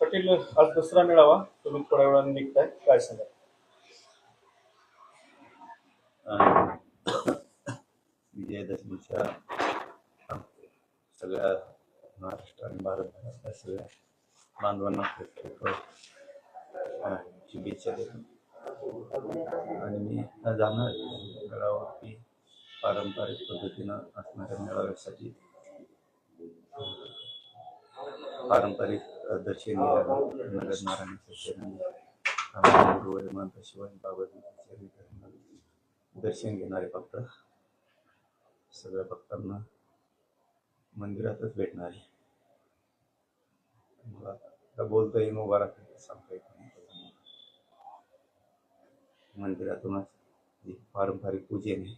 पटेल आज दुसरा मेळावा. तुम्ही थोड्या वेळाने निघताय. काय सांगा विजयादशमीच्या सगळ्या महाराष्ट्र आणि भारतभरातल्या सगळ्या बांधवांना खूप खूप शुभेच्छा देतो. आणि मी जाणार मेळावरती पारंपरिक पद्धतीनं असणाऱ्या मेळाव्यासाठी पारंपरिक दर्शन नगर नारायण गुरुवारी मानता शिवाजी बाबाजी दर्शन घेणारे फक्त सगळ्या भक्तांना मंदिरातच भेटणार. आहे मला आता बोलता उभा राहते सांगता येत नाही मंदिरातूनच जे पारंपरिक पूजन आहे.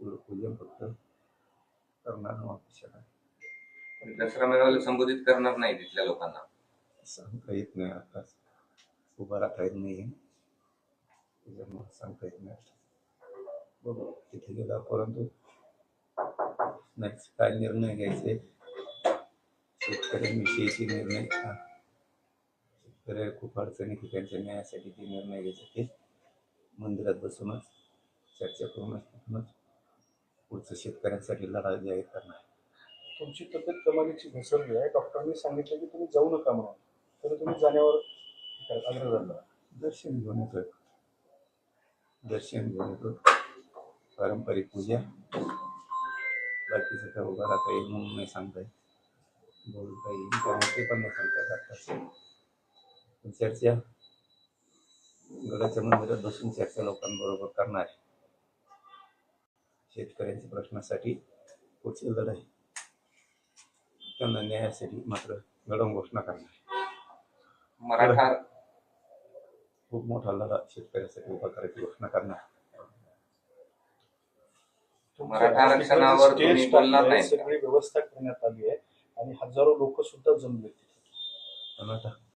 पूजन फक्त करणार येणार. पण दसरा मेळाव्याला संबोधित करणार नाही तिथल्या लोकांना. सांगता येत नाही आताच उभा राहता येत नाही. सांगता येत नाही. बघू तिथे गेला परंतु नेक्स्ट काय निर्णय घ्यायचे? शेतकऱ्यांविषयीचे निर्णय. शेतकरी खूप अडचणीत आहे, त्यांच्या न्यायासाठी जे निर्णय घ्यायचे ते मंदिरात बसूनच चर्चा करूनच तिथूनच पुढचं शेतकऱ्यांसाठी लढा जाहीर करणार. तुमची तब्येत कमालीची घसरली आहे. डॉक्टरांनी सांगितलं की तुम्ही जाऊ नका म्हणून. तरी तुम्ही जाण्यावर आग्रह धरला. दर्शन घेऊन येतोय. दर्शन घेऊन येतो पारंपरिक पूजा. बाकीचं उभा राहता येईल म्हणून नाही सांगता येईल बोलता येईल. त्यामुळे ते पण नाही सांगता येत आत्ताच. पण चर्चा गडाच्या मंदिरात बसून चर्चा लोकांबरोबर करणार शेतकऱ्यांच्या प्रश्नासाठी पुढची लढाई. त्यांना न्यायासाठी मात्र लढवून घोषणा करणार मराठा खूप मोठा लढा शेतकऱ्यासाठी उभा करायची घोषणा करणार मराठा आरक्षणावर स्टेज तुम्ही बोलणार टाकलंय, नाही. सगळी व्यवस्था करण्यात आली आहे आणि हजारो लोक सुद्धा जमले